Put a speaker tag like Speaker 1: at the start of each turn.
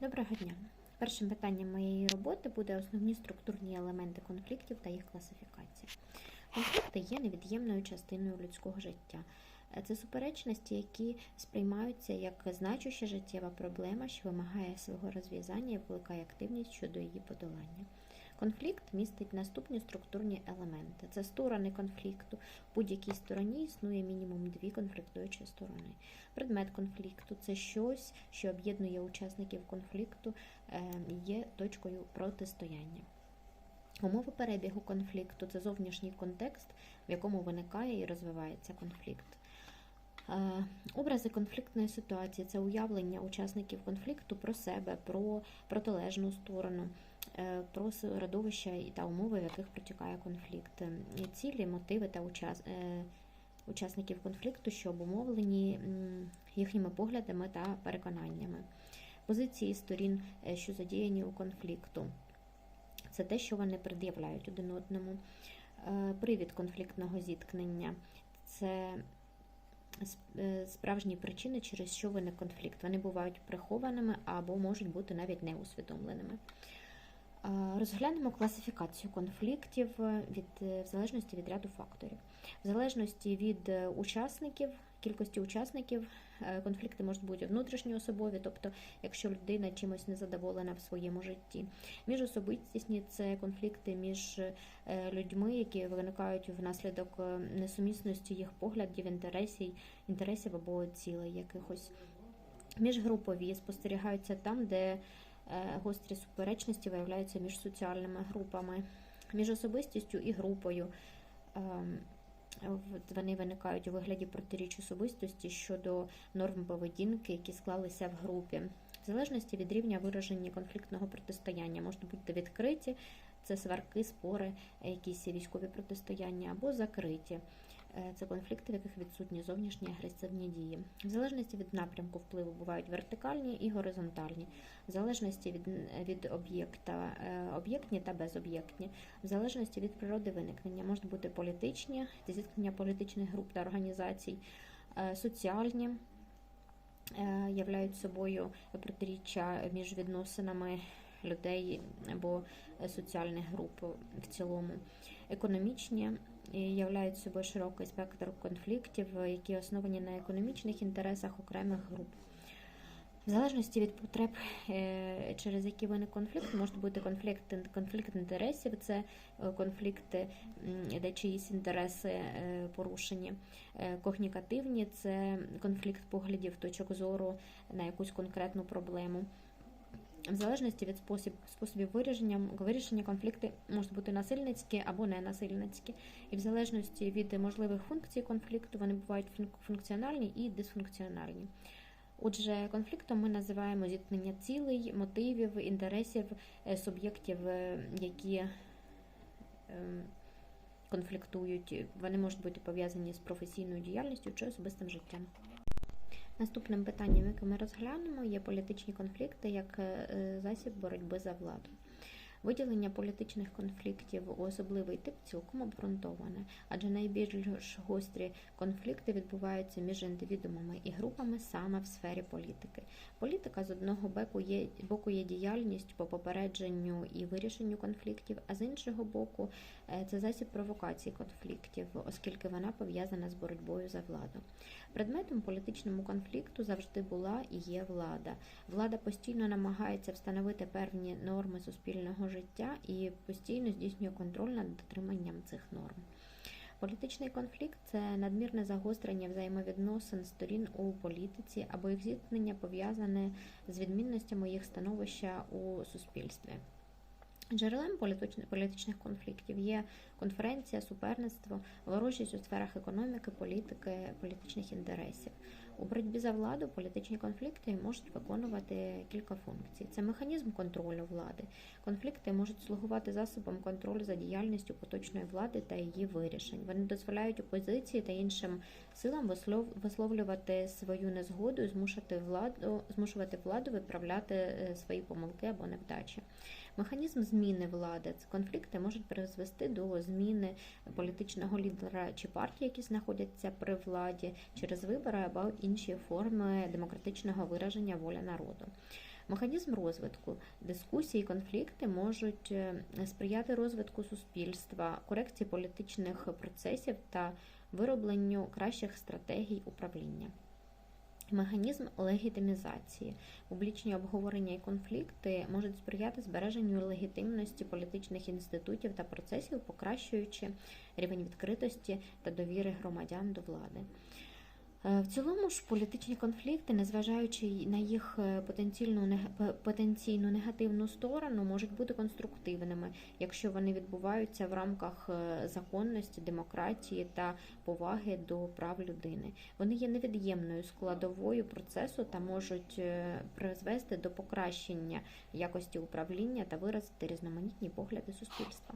Speaker 1: Доброго дня. Першим питанням моєї роботи буде основні структурні елементи конфліктів та їх класифікація. Конфлікти є невід'ємною частиною людського життя. Е, Це суперечності, які сприймаються як значуща життєва проблема, що вимагає свого розв'язання і викликає активність щодо її подолання. Конфлікт містить наступні структурні елементи: це сторони конфлікту. В будь-якій стороні існує мінімум дві конфліктуючі сторони. Предмет конфлікту це щось, що об'єднує учасників конфлікту, е, є точкою протистояння. Умови перебігу конфлікту це зовнішній контекст, в якому виникає і розвивається конфликт. Е, Образи конфліктної ситуації це уявлення учасників конфлікту про себе, про протилежну сторону, про середовище і та умови, в яких протікає конфлікт, Е, цілі, мотиви та е, учасників конфлікту, що обумовлені їхніми поглядами та переконаннями, позиції сторін, е, що задіяні у конфлікту. Це те, що вони пред'являють один одному. Е, Привід конфліктного зіткнення це е, справжні причини, через що виник конфлікт. Вони бувають прихованими або можуть бути навіть неусвідомленими. Е, Розглянемо класифікацію конфліктів е, від, е, в залежності від ряду факторів. В залежності від учасників, кількості учасників, конфлікти можуть бути внутрішньоособові, тобто, якщо людина чимось незадоволена в своєму житті. Міжособистісні це конфлікти між людьми, які виникають внаслідок несумісності їх поглядів, інтересів, інтересів або цілей якихось. Міжгрупові спостерігаються там, де гострі суперечності виявляються між соціальними групами, між особистістю і групою. Ем, Вони виникають у вигляді протиріч особистості щодо норм поведінки, які склалися в групі. В залежності від рівня вираження конфліктного протистояння можуть бути відкриті, це сварки, спори, е, якісь військові протистояння, або закриті. Е, Це конфлікти, в яких відсутні зовнішні агресивні дії. В залежності від напрямку впливу бувають вертикальні і горизонтальні, в залежності від, від об'єкта е, об'єктні та безоб'єктні, в залежності від природи виникнення можуть бути політичні, зіткнення політичних груп та організацій, е, соціальні. Являють собою протиріччя між відносинами людей або соціальних груп в цілому. Економічні являють собою широкий спектр конфліктів, які основані на економічних інтересах окремих груп. В залежності від потреб, е, через які виник конфлікт, можуть бути конфлікти, конфлікт інтересів, це е, конфлікти, де чиїсь інтереси е, порушені. Когнікативні це конфлікт поглядів, точок зору на якусь конкретну проблему. В залежності від спосіб, способів вирішення, вирішення конфлікти можуть бути насильницькі або ненасильницькі. І в залежності від можливих функцій конфлікту вони бувають функ- функціональні і дисфункціональні. Отже, конфліктом ми називаємо зіткнення цілей, мотивів, інтересів е, суб'єктів, які ем, конфліктують. Вони можуть бути пов'язані з професійною діяльністю чи особистим життям. Наступним питанням, яке ми розглянемо, є політичні конфлікти як е, засіб боротьби за владу. Виділення політичних конфліктів у особливий тип цілком обґрунтоване, адже найбільш гострі конфлікти відбуваються між індивідумами і групами саме в сфері політики. Політика з одного боку є, боку є діяльність по попередженню і вирішенню конфліктів, а з іншого боку, е, це засіб провокації конфліктів, оскільки вона пов'язана з боротьбою за владу. Предметом політичному конфлікту завжди була і є влада. Влада постійно намагається встановити певні норми суспільного життя і постійно здійснює контроль над дотриманням цих норм. Політичний конфлікт це надмірне загострення взаємовідносин сторін у політиці або їх зіткнення пов'язане з відмінностями їх становища у суспільстві. Джерелем політичних конфліктів є конференція, суперництво, ворожість у сферах економіки, політики, політичних інтересів. У боротьбі за владу політичні конфлікти можуть виконувати кілька функцій. Це механізм контролю влади. Конфлікти можуть слугувати засобом контролю за діяльністю поточної влади та її вирішень. Вони дозволяють опозиції та іншим силам вислов- висловлювати свою незгоду, і змушувати владу, змушувати владу виправляти е, свої помилки або невдачі. Механізм зміни влади. Це конфлікти можуть призвести до зміни політичного лідера чи партії, які знаходяться при владі через вибори або інші форми демократичного вираження волі народу. Механізм розвитку дискусії, і конфлікти можуть е, сприяти розвитку суспільства, корекції політичних процесів та виробленню кращих стратегій управління. Механізм легітимізації. Публічні обговорення і конфлікти можуть сприяти збереженню легітимності політичних інститутів та процесів, покращуючи рівень відкритості та довіри громадян до влади. Е, В цілому ж політичні конфлікти, незважаючи на їх е, потенційну потенційну негативну сторону, можуть бути конструктивними, якщо вони відбуваються в рамках е, законності, демократії та поваги до прав людини. Вони є невід'ємною складовою процесу та можуть призвести до покращення якості управління та виразити різноманітні погляди суспільства.